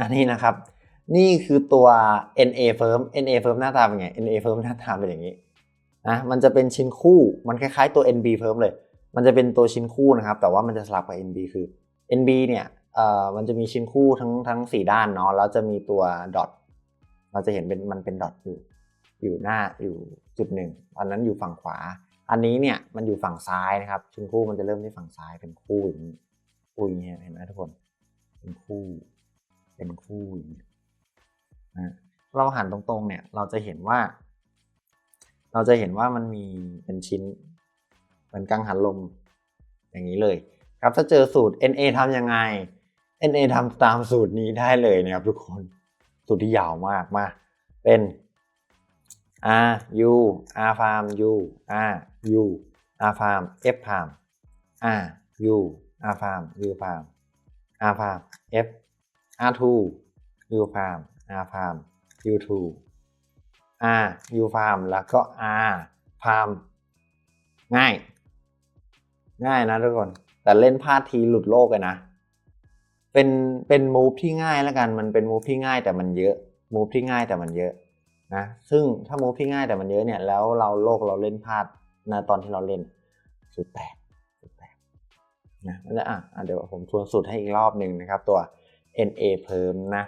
อันนี้นะครับ นี่คือตัว NA firm NA firm หน้าตาเป็นไง NA firm หน้าตาเป็นอย่างนี้นะมันจะเป็นชิ้นคู่มันคล้ายๆตัว NB firm เลย มันจะเป็นตัวชิ้นคู่นะครับ แต่ว่ามันจะสลับกับ NB คือ NB เนี่ยเอ่อมันจะมีชิ้นคู่ทั้งทั้งสี่ด้านเนาะแล้วจะมีตัวดอทเราจะเห็นเป็นมันเป็นดอทอยู่อยู่หน้าอยู่จุดหนึ่งอันนั้นอยู่ฝั่งขวา อันนี้เนี่ยมันอยู่ฝั่งซ้ายนะครับ ชิ้นคู่มันจะเริ่มที่ฝั่งซ้ายเป็นคู่อย่างนี้คู่อย่างนี้เห็นไหมทุกคนเป็นคู่ เป็นคู่อย่างนี้นะเราหันตรงๆเนี่ย เราจะเห็นว่า เราจะเห็นว่ามันมีเป็นชิ้นเหมือนกังหันลม อย่างนี้เลย ครับถ้าเจอสูตร NA ทำยังไง NA ทำตามสูตรนี้ได้เลยนะครับทุกคนสูตรที่ยาวมากมาเป็น R U R farm U R U R farm F farm R U R farm U farm R farm F R2 U farm R farm U2 R U farm แล้วก็ R farm ง่าย ง่ายนะทุกคน แต่เล่นพลาดทีหลุดโลกเลยนะ เป็นเป็นมูฟที่ง่ายแล้วกันมันเป็นมูฟที่ง่ายแต่มันเยอะมูฟที่ง่ายแต่มันเยอะนะซึ่งถ้ามูฟที่ง่ายแต่มันเยอะเนี่ยแล้วเราโลกเราเล่นพลาดนะตอนที่เราเล่นสุดแตกสุดแตกนะแล้วอะอะเดี๋ยวผมทวนสูตรให้อีกรอบหนึ่งนะครับตัว NA เพิ่มนะ